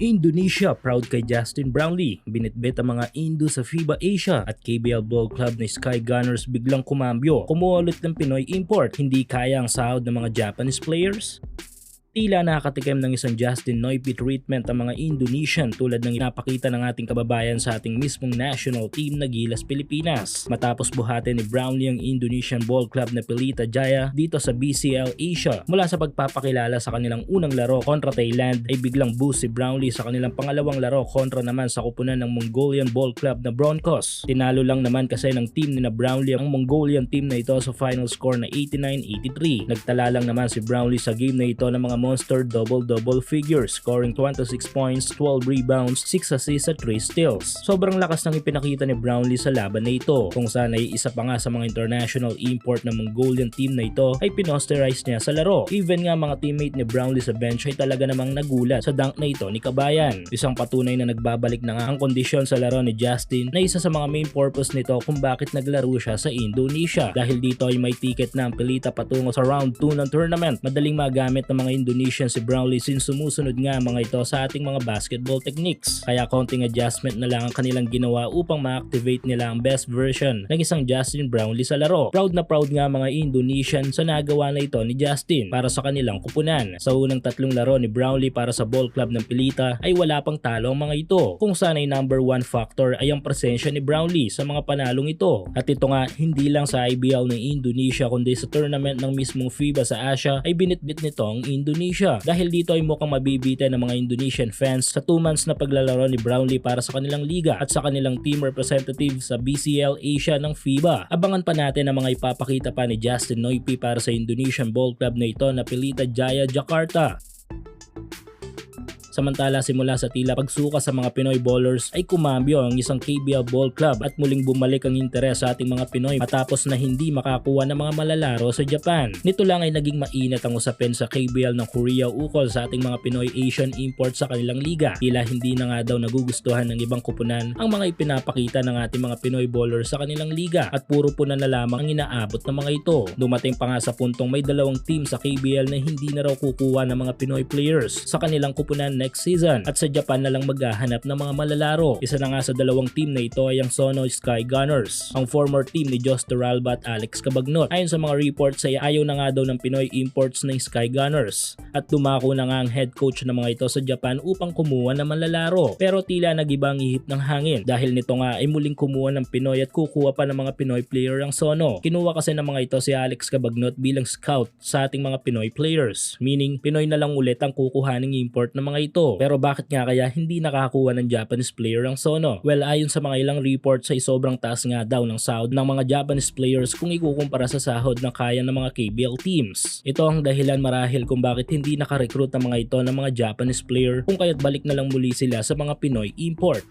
Indonesia proud kay Justin Brownlee. Binitbit ang mga Indo sa FIBA Asia at KBL Ball Club na Sky Gunners biglang kumambyo. Kumuha ng Pinoy import. Hindi kaya ang sahod ng mga Japanese players? Tila nakakatikim ng isang Justin Noipi treatment ang mga Indonesian tulad ng inapakita ng ating kababayan sa ating mismong national team na Gilas Pilipinas. Matapos buhatin ni Brownlee ang Indonesian Ball Club na Pelita Jaya dito sa BCL Asia. Mula sa pagpapakilala sa kanilang unang laro kontra Thailand ay biglang boost si Brownlee sa kanilang pangalawang laro kontra naman sa kupunan ng Mongolian Ball Club na Broncos. Tinalo lang naman kasi ng team ni na Brownlee ang Mongolian team na ito sa final score na 89-83. Nagtala lang naman si Brownlee sa game na ito ng mga monster double-double figures, scoring 26 points, 12 rebounds, 6 assists at 3 steals. Sobrang lakas ng ipinakita ni Brownlee sa laban na ito, kung saan ay isa pa nga sa mga international import ng Mongolian team na ito ay pinosterize niya sa laro. Even nga mga teammate ni Brownlee sa bench ay talaga namang nagulat sa dunk na ito ni Kabayan. Isang patunay na nagbabalik na nga ang kondisyon sa laro ni Justin na isa sa mga main purpose nito kung bakit naglaro siya sa Indonesia. Dahil dito ay may ticket na ang pelita patungo sa round 2 ng tournament. Madaling magamit ng mga Indonesian si Brownlee since sumusunod nga mga ito sa ating mga basketball techniques. Kaya konting adjustment na lang ang kanilang ginawa upang ma-activate nila ang best version ng isang Justin Brownlee sa laro. Proud na proud nga mga Indonesian sa nagawa na ito ni Justin para sa kanilang kupunan. Sa unang tatlong laro ni Brownlee para sa ball club ng Pilita ay wala pang talo ang mga ito. Kung saan ay number one factor ay ang presensya ni Brownlee sa mga panalong ito. At ito nga hindi lang sa IBL ng Indonesia kundi sa tournament ng mismong FIBA sa Asia ay binitbit nito ang Indonesia. Dahil dito ay mukhang mabibitin ng mga Indonesian fans sa 2 months na paglalaro ni Brownlee para sa kanilang liga at sa kanilang team representative sa BCL Asia ng FIBA. Abangan pa natin ang mga ipapakita pa ni Justin Noipi para sa Indonesian Ball Club na ito na Pelita Jaya Jakarta. Samantala simula sa tila pagsuka sa mga Pinoy bowlers ay kumambyo ang isang KBL Ball Club at muling bumalik ang interes sa ating mga Pinoy matapos na hindi makakuha ng mga malalaro sa Japan. Nito lang ay naging mainit ang usapin sa KBL ng Korea ukol sa ating mga Pinoy Asian import sa kanilang liga. Tila hindi na nga daw nagugustuhan ng ibang kupunan ang mga ipinapakita ng ating mga Pinoy bowlers sa kanilang liga at puro po na lamang ang inaabot ng mga ito. Dumating pa nga sa puntong may dalawang team sa KBL na hindi na raw kukuha ng mga Pinoy players sa kanilang kupunan next season at sa Japan na lang maghahanap ng mga malalaro. Isa na nga sa dalawang team na ito ay ang Sono Sky Gunners, ang former team ni Josh Turalba at Alex Cabagnot. Ayon sa mga reports ay ayaw na nga daw ng Pinoy imports ng Sky Gunners at dumako na nga ang head coach ng mga ito sa Japan upang kumuha ng malalaro. Pero tila nag-iba ang ihip ng hangin dahil nito nga ay muling kumuha ng Pinoy at kukuha pa ng mga Pinoy player ang Sono. Kinuha kasi ng mga ito si Alex Cabagnot bilang scout sa ating mga Pinoy players, meaning Pinoy na lang ulit ang kukuhaning import ng mga ito. Pero bakit nga kaya hindi nakakuha ng Japanese player ang Sono? Well, ayon sa mga ilang reports ay sobrang taas nga daw ng sahod ng mga Japanese players kung ikukumpara sa sahod na kaya ng mga KBL teams. Ito ang dahilan marahil kung bakit hindi nakarecruit ang mga ito ng mga Japanese player kung kaya't balik na lang muli sila sa mga Pinoy import.